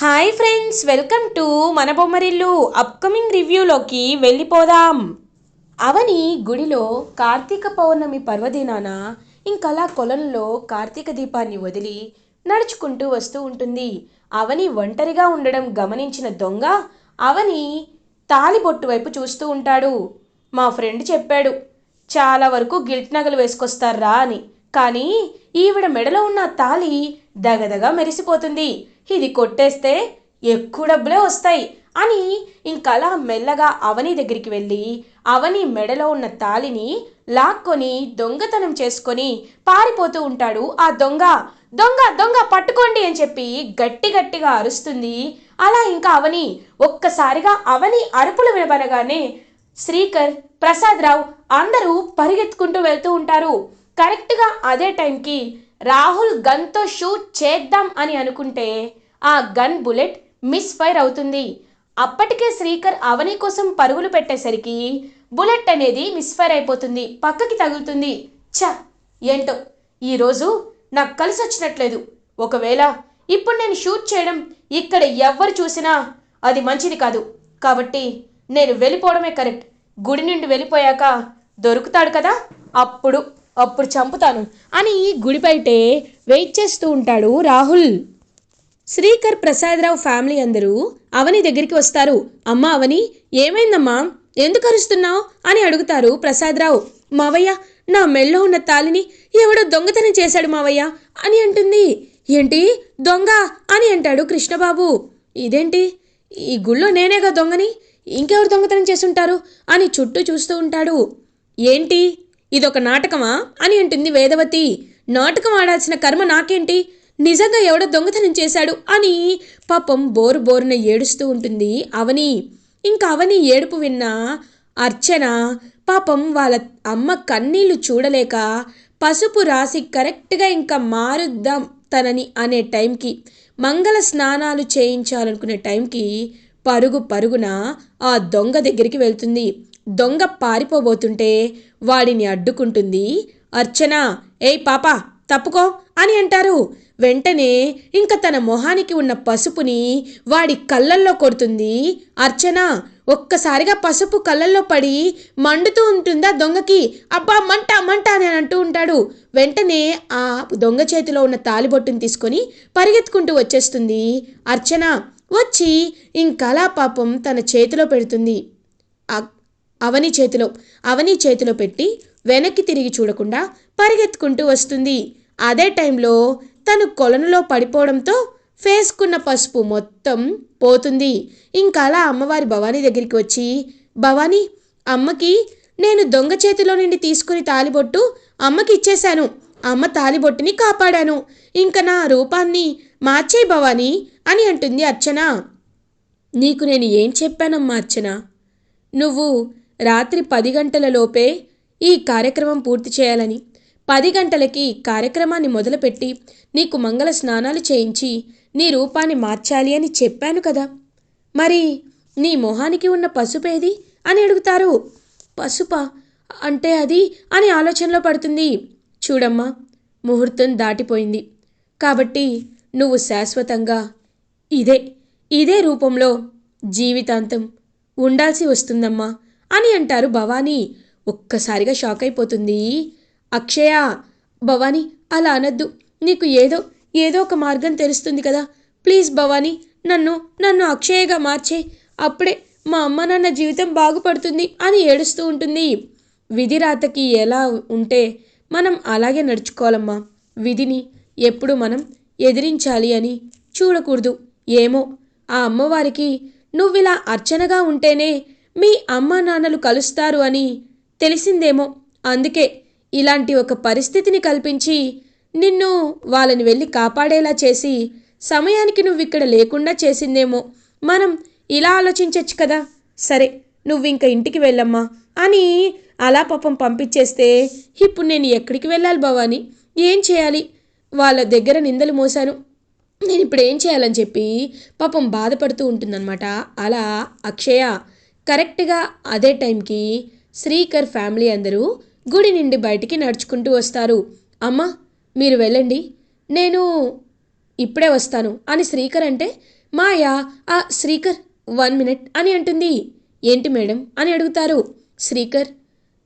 Hi friends welcome to మన Bommarillu upcoming రివ్యూలోకి వెళ్ళిపోదాం. అవని గుడిలో కార్తీక పౌర్ణమి పర్వదినాన ఇంకలా కొలంలో కార్తీక దీపాన్ని వదిలి నడుచుకుంటూ వస్తూ ఉంటుంది. అవని ఒంటరిగా ఉండడం గమనించిన దొంగ అవని తాలిబొట్టు వైపు చూస్తూ ఉంటాడు. మా ఫ్రెండ్ చెప్పాడు చాలా వరకు గిల్ట్ నగలు వేసుకొస్తారా అని. కానీ ఈవిడ మెడలో ఉన్న తాలి దగదగా మెరిసిపోతుంది. ఇది కొట్టేస్తే ఎక్కువ డబ్బులే వస్తాయి అని ఇంకలా మెల్లగా అవని దగ్గరికి వెళ్ళి అవని మెడలో ఉన్న తాలిని లాక్కొని దొంగతనం చేసుకొని పారిపోతూ ఉంటాడు ఆ దొంగ. దొంగ దొంగ పట్టుకోండి అని చెప్పి గట్టి గట్టిగా అరుస్తుంది. అలా ఇంకా అవని ఒక్కసారిగా అవని అరుపులు వినబడగానే శ్రీకర్ ప్రసాద్ రావు అందరూ పరిగెత్తుకుంటూ వెళ్తూ ఉంటారు. కరెక్ట్గా అదే టైంకి రాహుల్ గన్తో షూట్ చేద్దాం అని అనుకుంటే ఆ గన్ బుల్లెట్ మిస్ ఫైర్ అవుతుంది. అప్పటికే శ్రీకర్ అవని కోసం పరుగులు పెట్టేసరికి బుల్లెట్ అనేది మిస్ ఫైర్ అయిపోతుంది పక్కకి తగులుతుంది. ఛ! ఏంటో? ఈరోజు నాకు కలిసి వచ్చినట్లేదు. ఒకవేళ ఇప్పుడు నేను షూట్ చేయడం ఇక్కడ ఎవ్వరు చూసినా అది మంచిది కాదు. కాబట్టి నేను వెళ్ళిపోవడమే కరెక్ట్. గుడి నుండి వెళ్ళిపోయాక దొరుకుతాడు కదా? అప్పుడు అప్పుడు చంపుతాను అని గుడి బయటే వెయిట్ చేస్తూ ఉంటాడు రాహుల్. శ్రీకర్ ప్రసాదరావు ఫ్యామిలీ అందరూ అవని దగ్గరికి వస్తారు. అమ్మా అవని ఏమైందమ్మా? ఎందుకు అరుస్తున్నావు? అని అడుగుతారు ప్రసాదరావు. మావయ్య నా మెళ్ళో ఉన్న తాలిని ఎవడో దొంగతనం చేశాడు మావయ్య అని అంటుంది. ఏంటి? దొంగ అని అంటాడు కృష్ణబాబు. ఇదేంటి? ఈ గుళ్ళో నేనేగా దొంగని? ఇంకెవరు దొంగతనం చేసుంటారు అని చుట్టూ చూస్తూ ఉంటాడు. ఏంటి? ఇదొక నాటకమా? అని అంటుంది వేదవతి. నాటకం ఆడాల్సిన కర్మ నాకేంటి? నిజంగా ఎవడో దొంగతనం చేశాడు అని పాపం బోరు బోరున ఏడుస్తూ ఉంటుంది అవని. ఇంకా అవని ఏడుపు విన్న అర్చన పాపం వాళ్ళ అమ్మ కన్నీళ్ళు చూడలేక పసుపు రాసి కరెక్ట్గా ఇంకా మారుద్దాం తనని అనే టైంకి మంగళ స్నానాలు చేయించాలనుకునే టైంకి పరుగు పరుగున ఆ దొంగ దగ్గరికి వెళ్తుంది. దొంగ పారిపోబోతుంటే వాడిని అడ్డుకుంటుంది. అర్చన ఏయ్ పాప తప్పుకో అని అంటారు. వెంటనే ఇంక తన మొహానికి ఉన్న పసుపుని వాడి కళ్ళల్లో కొడుతుంది. అర్చన ఒక్కసారిగా పసుపు కళ్ళల్లో పడి మండుతూ ఉంటుందా దొంగకి? అబ్బా మంట మంట అని అంటూ ఉంటాడు. వెంటనే ఆ దొంగ చేతిలో ఉన్న తాలిబొట్టును తీసుకొని పరిగెత్తుకుంటూ వచ్చేస్తుంది. అర్చన వచ్చి ఇంకలా పాపం తన చేతిలో పెడుతుంది. అవని చేతిలో అవని చేతిలో పెట్టి వెనక్కి తిరిగి చూడకుండా పరిగెత్తుకుంటూ వస్తుంది. అదే టైంలో తను కొలనులో పడిపోవడంతో ఫేస్కున్న పసుపు మొత్తం పోతుంది. ఇంకా అలా అమ్మవారి భవానీ దగ్గరికి వచ్చి భవానీ అమ్మకి నేను దొంగ చేతిలో నుండి తీసుకుని తాలిబొట్టు అమ్మకి ఇచ్చేశాను. అమ్మ తాలిబొట్టుని కాపాడాను. ఇంకా నా రూపాన్ని మార్చే భవానీ అని అంటుంది అర్చన. నీకు నేను ఏం చెప్పానమ్మా అర్చన? నువ్వు రాత్రి పది గంటలలోపే ఈ కార్యక్రమం పూర్తి చేయాలని. పది గంటలకి కార్యక్రమాన్ని మొదలుపెట్టి నీకు మంగళ స్నానాలు చేయించి నీ రూపాన్ని మార్చాలి అని చెప్పాను కదా. మరి నీ మొహానికి ఉన్న పసుపేది అని అడుగుతారు. పసుపా? అంటే అది అని ఆలోచనలో పడుతుంది. చూడమ్మా ముహూర్తం దాటిపోయింది. కాబట్టి నువ్వు శాశ్వతంగా ఇదే ఇదే రూపంలో జీవితాంతం ఉండాల్సి వస్తుందమ్మా. అని అంటారు భవానీ. ఒక్కసారిగా షాక్ అయిపోతుంది. అక్షయ భవానీ అలా అనద్దు. నీకు ఏదో ఏదో ఒక మార్గం తెలుస్తుంది కదా. ప్లీజ్ భవానీ నన్ను నన్ను అక్షయగా మార్చే. అప్పుడే మా అమ్మ నాన్న జీవితం బాగుపడుతుంది అని ఏడుస్తూ ఉంటుంది. విధిరాతకి ఎలా ఉంటే మనం అలాగే నడుచుకోవాలమ్మా. విధిని ఎప్పుడు మనం ఎదిరించాలి అని చూడకూడదు. ఏమో ఆ అమ్మవారికి నువ్విలా అర్చనగా ఉంటేనే మీ అమ్మా నాన్నలు కలుస్తారు అని తెలిసిందేమో. అందుకే ఇలాంటి ఒక పరిస్థితిని కల్పించి నిన్ను వాళ్ళని వెళ్ళి కాపాడేలా చేసి సమయానికి నువ్వు ఇక్కడ లేకుండా చేసిందేమో. మనం ఇలా ఆలోచించవచ్చు కదా. సరే నువ్వు ఇంక ఇంటికి వెళ్ళమ్మా అని అలా పాపం పంపించేస్తే ఇప్పుడు నేను ఎక్కడికి వెళ్ళాలి భవాని ఏం చేయాలి? వాళ్ళ దగ్గర నిందలు మోసాను నేను ఇప్పుడు ఏం చేయాలని చెప్పి పాపం బాధపడుతూ ఉంటుందన్నమాట. అలా అక్షయ కరెక్ట్గా అదే టైంకి శ్రీకర్ ఫ్యామిలీ అందరూ గుడి నుండి బయటికి నడుచుకుంటూ వస్తారు. అమ్మ మీరు వెళ్ళండి. నేను ఇప్పుడే వస్తాను అని శ్రీకర్ అంటే మాయా ఆ శ్రీకర్ వన్ మినిట్ అని అంటుంది. ఏంటి మేడం అని అడుగుతారు. శ్రీకర్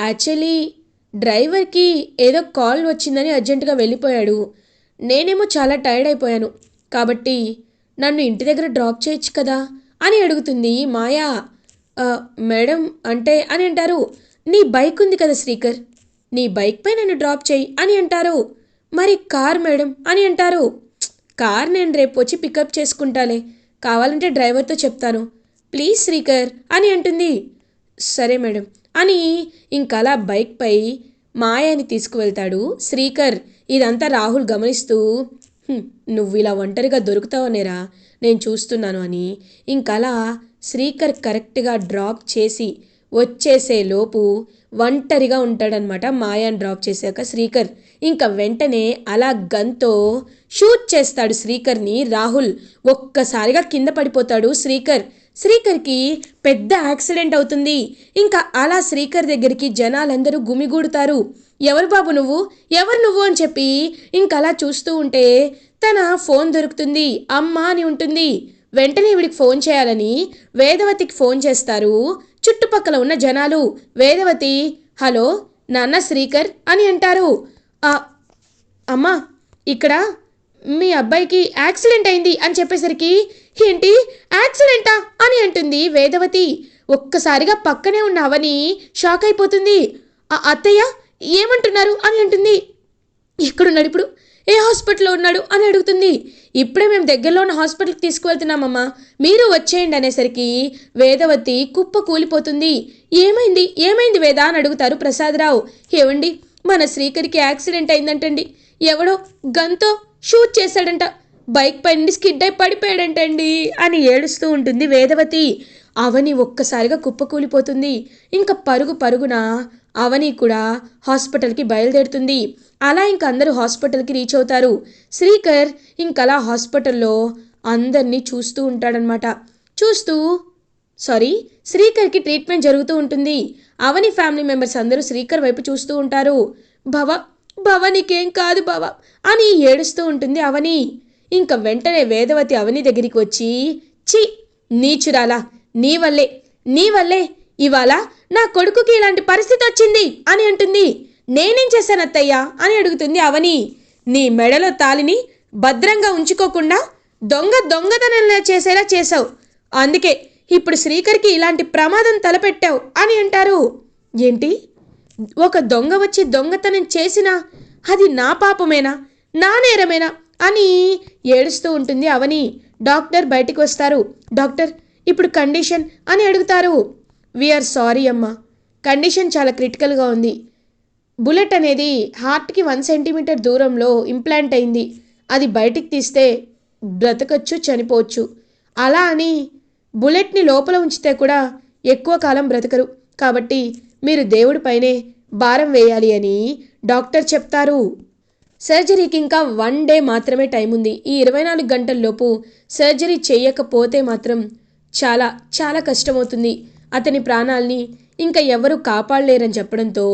యాక్చువల్లీ డ్రైవర్కి ఏదో కాల్ వచ్చిందని అర్జెంటుగా వెళ్ళిపోయాడు. నేనేమో చాలా టైర్డ్ అయిపోయాను. కాబట్టి నన్ను ఇంటి దగ్గర డ్రాప్ చేయొచ్చు కదా అని అడుగుతుంది మాయా. మేడం అంటే అని అంటారు. నీ బైక్ ఉంది కదా శ్రీకర్. నీ బైక్పై నన్ను డ్రాప్ చేయి అని అంటారు. మరి కార్ మేడం అని అంటారు. కార్ నేను రేపు వచ్చి పికప్ చేసుకుంటాలే. కావాలంటే డ్రైవర్తో చెప్తాను. ప్లీజ్ శ్రీకర్ అని అంటుంది. సరే మేడం అని ఇంకలా బైక్పై మాయాని తీసుకువెళ్తాడు శ్రీకర్. ఇదంతా రాహుల్ గమనిస్తూ నువ్వు ఇలా ఒంటరిగా దొరుకుతావనేరా. నేను చూస్తున్నాను అని ఇంకలా శ్రీకర్ కరెక్ట్గా డ్రాప్ చేసి వచ్చేసేలోపు ఒంటరిగా ఉంటాడనమాట మాయాని డ్రాప్ చేశాక శ్రీకర్. ఇంకా వెంటనే అలా గన్తో షూట్ చేస్తాడు శ్రీకర్ని. రాహుల్ ఒక్కసారిగా కింద పడిపోతాడు శ్రీకర్. శ్రీకర్కి పెద్ద యాక్సిడెంట్ అవుతుంది. ఇంకా అలా శ్రీకర్ దగ్గరికి జనాలందరూ గుమిగూడుతారు. ఎవరు బాబు నువ్వు? ఎవరు నువ్వు అని చెప్పి ఇంకా అలా చూస్తూ ఉంటే తన ఫోన్ దొరుకుతుంది. అమ్మ అని ఉంటుంది. వెంటనే ఈవిడికి ఫోన్ చేయాలని వేదవతికి ఫోన్ చేస్తారు. చుట్టుపక్కల ఉన్న జనాలు వేదవతి హలో నాన్న శ్రీకర్ అని అంటారు. అమ్మా ఇక్కడ మీ అబ్బాయికి యాక్సిడెంట్ అయింది అని చెప్పేసరికి ఏంటి యాక్సిడెంటా? అని అంటుంది వేదవతి. ఒక్కసారిగా పక్కనే ఉన్న అవని షాక్ అయిపోతుంది. "ఆ, అత్తయ్య ఏమంటున్నారు? అని అంటుంది. ఎక్కడున్నాడు ఇప్పుడు? ఏ హాస్పిటల్లో ఉన్నాడు అని అడుగుతుంది. ఇప్పుడే మేము దగ్గరలో ఉన్న హాస్పిటల్కి తీసుకువెళ్తున్నామమ్మా. మీరు వచ్చేయండి అనేసరికి వేదవతి కుప్ప కూలిపోతుంది. ఏమైంది? ఏమైంది వేద అని అడుగుతారు ప్రసాదరావు. ఏవండి? మన శ్రీకరికి యాక్సిడెంట్ అయిందంటండి. ఎవడో గన్తో షూట్ చేశాడంట. బైక్ పై నుండి స్కిడ్ అయి పడిపోయాడంటండి అని ఏడుస్తూ ఉంటుంది వేదవతి. అవని ఒక్కసారిగా కుప్పకూలిపోతుంది ఇంకా పరుగు పరుగున అవని కూడా హాస్పిటల్కి బయలుదేరుతుంది. అలా ఇంక అందరూ హాస్పిటల్కి రీచ్ అవుతారు. శ్రీకర్ ఇంకలా హాస్పిటల్లో అందరినీ చూస్తూ ఉంటాడనమాట. చూస్తూ సారీ శ్రీకర్కి ట్రీట్మెంట్ జరుగుతూ ఉంటుంది. అవని ఫ్యామిలీ మెంబర్స్ అందరూ శ్రీకర్ వైపు చూస్తూ ఉంటారు. భవ భవ నీకేం కాదు భవ అని ఏడుస్తూ ఉంటుంది అవని. ఇంకా వెంటనే వేదవతి అవని దగ్గరికి వచ్చి చి నీచురాలా నీ వల్లే నీ వల్లే ఇవాళ నా కొడుకుకి ఇలాంటి పరిస్థితి వచ్చింది అని అంటుంది. నేనేం చేశానత్తయ్యా అని అడుగుతుంది అవని. నీ మెడలో తాలిని భద్రంగా ఉంచుకోకుండా దొంగ దొంగతనంలా చేసేలా చేశావు. అందుకే ఇప్పుడు శ్రీకర్కి ఇలాంటి ప్రమాదం తలపెట్టావు అని అంటారు. ఏంటి? ఒక దొంగ వచ్చి దొంగతనం చేసినా అది నా పాపమేనా? నా నేరమేనా? అని ఏడుస్తూ ఉంటుంది అవని. డాక్టర్ బయటికి వస్తారు. డాక్టర్ ఇప్పుడు కండిషన్ అని అడుగుతారు. వీఆర్ సారీ అమ్మా. కండిషన్ చాలా క్రిటికల్గా ఉంది. బుల్లెట్ అనేది హార్ట్కి వన్ సెంటీమీటర్ దూరంలో ఇంప్లాంట్ అయింది. అది బయటికి తీస్తే బ్రతకచ్చు చనిపోవచ్చు. అలా అని బుల్లెట్ని లోపల ఉంచితే కూడా ఎక్కువ కాలం బ్రతకరు. కాబట్టి మీరు దేవుడిపైనే భారం వేయాలి అని డాక్టర్ చెప్తారు. సర్జరీకి ఇంకా వన్ డే మాత్రమే టైం ఉంది. ఈ ఇరవై నాలుగు గంటల్లోపు సర్జరీ చేయకపోతే మాత్రం చాలా చాలా కష్టమవుతుంది. అతని ప్రాణాల్ని ఇంకా ఎవరు కాపాడలేరని చెప్పడంతో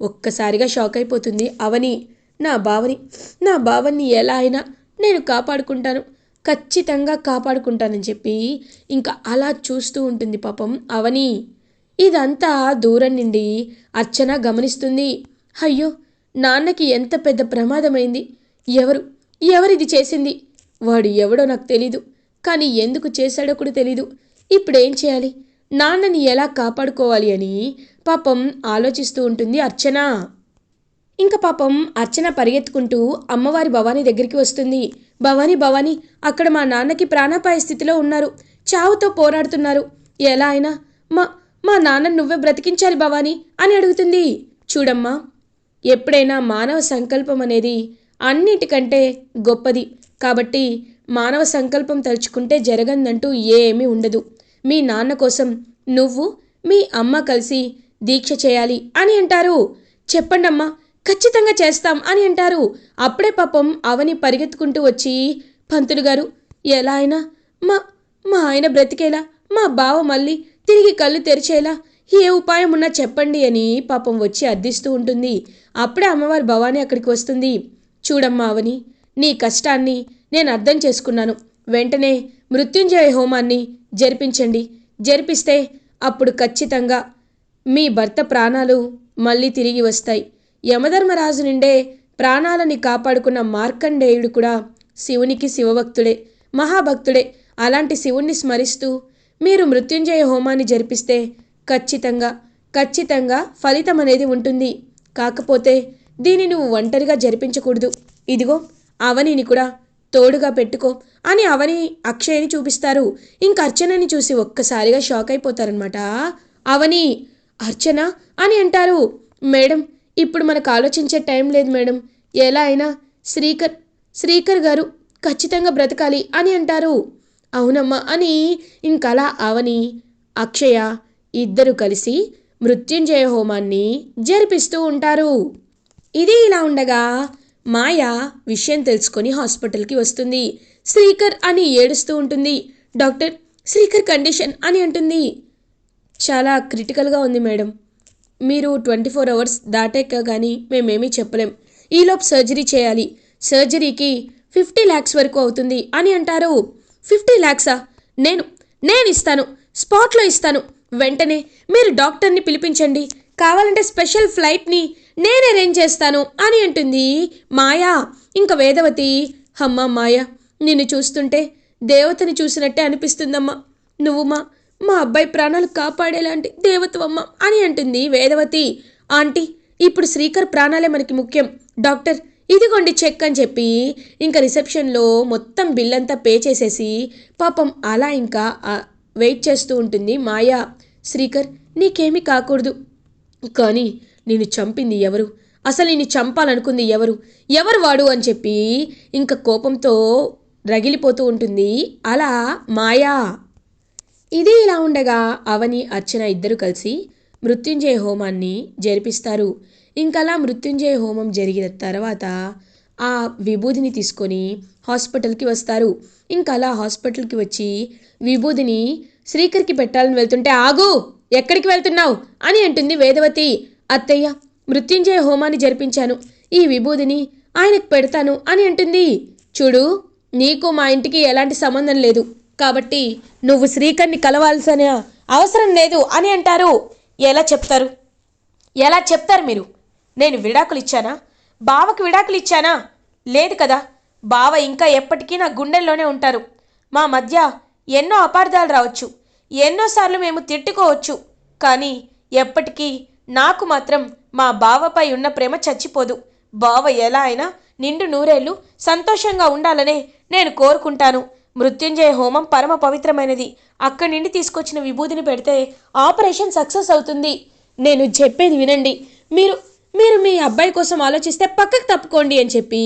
ఒక్కసారిగా షాక్ అయిపోతుంది అవని. నా బావని నా బావని ఎలా అయినా నేను కాపాడుకుంటాను ఖచ్చితంగా కాపాడుకుంటానని చెప్పి ఇంకా అలా చూస్తూ ఉంటుంది పాపం అవని. ఇదంతా దూరం నుండి అర్చన గమనిస్తుంది. అయ్యో నాన్నకి ఎంత పెద్ద ప్రమాదమైంది. ఎవరు ఎవరిది చేసింది? వాడు ఎవడో నాకు తెలీదు కానీ ఎందుకు చేశాడో కూడా తెలీదు. ఇప్పుడేం చేయాలి? నాన్నని ఎలా కాపాడుకోవాలి అని పాపం ఆలోచిస్తూ ఉంటుంది అర్చన. ఇంకా పాపం అర్చన పరిగెత్తుకుంటూ అమ్మవారి భవానీ దగ్గరికి వస్తుంది. భవానీ భవానీ అక్కడ మా నాన్నకి ప్రాణాపాయ స్థితిలో ఉన్నారు. చావుతో పోరాడుతున్నారు. ఎలా అయినా మా మా నాన్న నువ్వే బ్రతికించాలి భవానీ అని అడుగుతుంది. చూడమ్మా ఎప్పుడైనా మానవ సంకల్పం అనేది అన్నిటికంటే గొప్పది. కాబట్టి మానవ సంకల్పం తలుచుకుంటే జరగందంటూ ఏమీ ఉండదు. మీ నాన్న కోసం నువ్వు మీ అమ్మ కలిసి దీక్ష చేయాలి అని అంటారు. చెప్పండమ్మా ఖచ్చితంగా చేస్తాం అని అంటారు. అప్పుడే పాపం అవని పరిగెత్తుకుంటూ వచ్చి పంతులు గారు ఎలా అయినా మా మా ఆయన బ్రతికేలా మా బావ మళ్ళీ తిరిగి కళ్ళు తెరిచేలా ఏ ఉపాయం ఉన్నా చెప్పండి అని పాపం వచ్చి అర్థిస్తూ ఉంటుంది. అప్పుడే అమ్మవారి భవానీ అక్కడికి వస్తుంది. చూడమ్మా అవని నీ కష్టాన్ని నేను అర్థం చేసుకున్నాను. వెంటనే మృత్యుంజయ హోమాన్ని జరిపించండి. జరిపిస్తే అప్పుడు ఖచ్చితంగా మీ భర్త ప్రాణాలు మళ్ళీ తిరిగి వస్తాయి. యమధర్మరాజు నుండే ప్రాణాలని కాపాడుకున్న మార్కండేయుడు కూడా శివునికి శివభక్తుడే మహాభక్తుడే. అలాంటి శివుణ్ణి స్మరిస్తూ మీరు మృత్యుంజయ హోమాన్ని జరిపిస్తే ఖచ్చితంగా ఖచ్చితంగా ఫలితం అనేది ఉంటుంది. కాకపోతే దీన్ని నువ్వు ఒంటరిగా జరిపించకూడదు. ఇదిగో అవనిని కూడా తోడుగా పెట్టుకో అని అవని అక్షయ్ని చూపిస్తారు. ఇంక అర్చనని చూసి ఒక్కసారిగా షాక్ అయిపోతారనమాట అవని అర్చన? అని అంటారు. మేడం ఇప్పుడు మనకు ఆలోచించే టైం లేదు మేడం. ఎలా అయినా శ్రీకర్ శ్రీకర్ గారు ఖచ్చితంగా బ్రతకాలి అని అంటారు. అవునమ్మా అని ఇంకలా అవని అక్షయ ఇద్దరు కలిసి మృత్యుంజయ హోమాన్ని జరిపిస్తూ ఉంటారు. ఇది ఇలా ఉండగా మాయ విషయం తెలుసుకొని హాస్పిటల్కి వస్తుంది. శ్రీకర్ అని ఏడుస్తూ ఉంటుంది. డాక్టర్ శ్రీకర్ కండిషన్ అని అంటుంది. చాలా క్రిటికల్గా ఉంది మేడం. మీరు ట్వంటీ ఫోర్ అవర్స్ దాటాక కానీ మేమేమీ చెప్పలేం. ఈలోపు సర్జరీ చేయాలి. సర్జరీకి ఫిఫ్టీ ల్యాక్స్ వరకు అవుతుంది అని అంటారు. ఫిఫ్టీ ల్యాక్సా నేను నేను ఇస్తాను. స్పాట్లో ఇస్తాను. వెంటనే మీరు డాక్టర్ని పిలిపించండి. కావాలంటే స్పెషల్ ఫ్లైట్ని నేను అరేంజ్ చేస్తాను? అని అంటుంది. మాయా ఇంక వేదవతి అమ్మా మాయా నిన్ను చూస్తుంటే దేవతని చూసినట్టే అనిపిస్తుందమ్మా. నువ్వు మా మా అబ్బాయి ప్రాణాలు కాపాడేలాంటి దేవత్వమ్మ అని అంటుంది వేదవతి. ఆంటీ ఇప్పుడు శ్రీకర్ ప్రాణాలే మనకి ముఖ్యం. డాక్టర్ ఇదిగోండి చెక్ అని చెప్పి ఇంకా రిసెప్షన్లో మొత్తం బిల్ అంతా పే చేసేసి పాపం అలా ఇంకా వెయిట్ చేస్తూ ఉంటుంది మాయా. శ్రీకర్ నీకేమీ కాకూడదు. కానీ నేను చంపింది ఎవరు? అసలు నేను చంపాలనుకుంది ఎవరు? ఎవరు వాడు అని చెప్పి ఇంకా కోపంతో రగిలిపోతూ ఉంటుంది. అలా మాయా. ఇది ఇలా ఉండగా అవని అర్చన ఇద్దరు కలిసి మృత్యుంజయ హోమాన్ని జరిపిస్తారు. ఇంకలా మృత్యుంజయ హోమం జరిగిన తర్వాత ఆ విభూదిని తీసుకొని హాస్పిటల్కి వస్తారు. ఇంకలా హాస్పిటల్కి వచ్చి విభూదిని శ్రీకర్కి పెట్టాలని వెళ్తుంటే ఆగు! ఎక్కడికి వెళ్తున్నావు? అని అంటుంది వేదవతి. అత్తయ్య మృత్యుంజయ హోమాన్ని జరిపించాను. ఈ విభూదిని ఆయనకు పెడతాను అని అంటుంది. చూడు నీకు మా ఇంటికి ఎలాంటి సంబంధం లేదు. కాబట్టి నువ్వు శ్రీకర్ని కలవాల్సిన అవసరం లేదు అని అంటారు. ఎలా చెప్తారు? ఎలా చెప్తారు మీరు? నేను విడాకులు ఇచ్చానా? బావకు విడాకులు ఇచ్చానా? లేదు కదా. బావ ఇంకా ఎప్పటికీ నా గుండెల్లోనే ఉంటారు. మా మధ్య ఎన్నో అపార్థాలు రావచ్చు. ఎన్నోసార్లు మేము తిట్టుకోవచ్చు. కానీ ఎప్పటికీ నాకు మాత్రం మా బావపై ఉన్న ప్రేమ చచ్చిపోదు. బావ ఎలా అయినా నిండు నూరేళ్ళు సంతోషంగా ఉండాలనే నేను కోరుకుంటాను. మృత్యుంజయ హోమం పరమ పవిత్రమైనది. అక్కడి నుండి తీసుకొచ్చిన విభూతిని పెడితే ఆపరేషన్ సక్సెస్ అవుతుంది. నేను చెప్పేది వినండి. మీరు మీరు మీ అబ్బాయి కోసం ఆలోచిస్తే పక్కకు తప్పుకోండి అని చెప్పి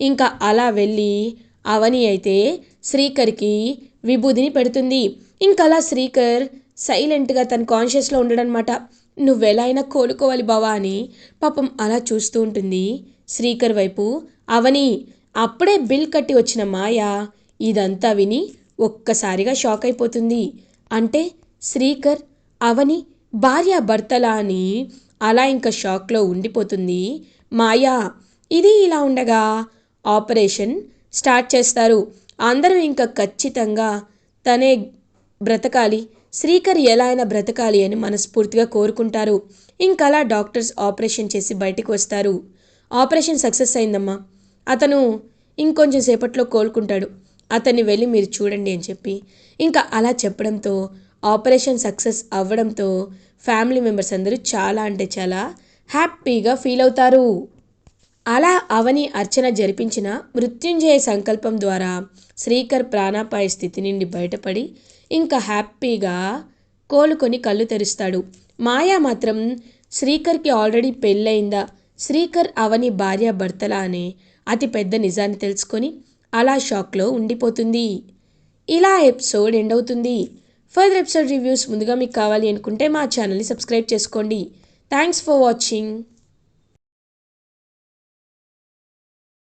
ఇంకా అలా వెళ్ళి అవని అయితే శ్రీకర్కి విభూదిని పెడుతుంది. ఇంకలా శ్రీకర్ సైలెంట్గా తన కాన్షియస్లో ఉండడనమాట నువ్వెలా అయినా కోలుకోవాలి బావా అని పాపం అలా చూస్తూ ఉంటుంది. శ్రీకర్ వైపు అవని అప్పుడే బిల్ కట్టి వచ్చిన మాయ ఇదంతా విని ఒక్కసారిగా షాక్ అయిపోతుంది. అంటే శ్రీకర్ అవని భార్య భర్తలా అని అలా ఇంకా షాక్లో ఉండిపోతుంది. మాయా ఇది ఇలా ఉండగా ఆపరేషన్ స్టార్ట్ చేస్తారు. అందరూ ఇంకా ఖచ్చితంగా తనే బ్రతకాలి. శ్రీకర్ ఎలా అయినా బ్రతకాలి అని మనస్ఫూర్తిగా కోరుకుంటారు. ఇంకలా డాక్టర్స్ ఆపరేషన్ చేసి బయటకు వస్తారు. ఆపరేషన్ సక్సెస్ అయిందమ్మా. అతను ఇంకొంచెం సేపట్లో కోలుకుంటాడు. అతన్ని వెళ్ళి మీరు చూడండి అని చెప్పి. ఇంకా అలా చెప్పడంతో ఆపరేషన్ సక్సెస్ అవ్వడంతో ఫ్యామిలీ మెంబర్స్ అందరూ చాలా అంటే చాలా హ్యాపీగా ఫీల్ అవుతారు. అలా అవని అర్చన జరిపించిన మృత్యుంజయ సంకల్పం ద్వారా శ్రీకర్ ప్రాణాపాయ స్థితి నుండి బయటపడి ఇంకా హ్యాపీగా కోలుకొని కళ్ళు తెరుస్తాడు. మాయా మాత్రం శ్రీకర్కి ఆల్రెడీ పెళ్ళయిందా? శ్రీకర్ అవని భార్య భర్తలా అనే అతి పెద్ద నిజాన్ని తెలుసుకొని అలా షాక్లో ఉండిపోతుంది. ఇలా ఎపిసోడ్ ఎండ్ అవుతుంది. ఫర్దర్ ఎపిసోడ్ రివ్యూస్ ముందుగా మీకు కావాలి అనుకుంటే మా ఛానల్ని సబ్స్క్రైబ్ చేసుకోండి. Thanks for watching.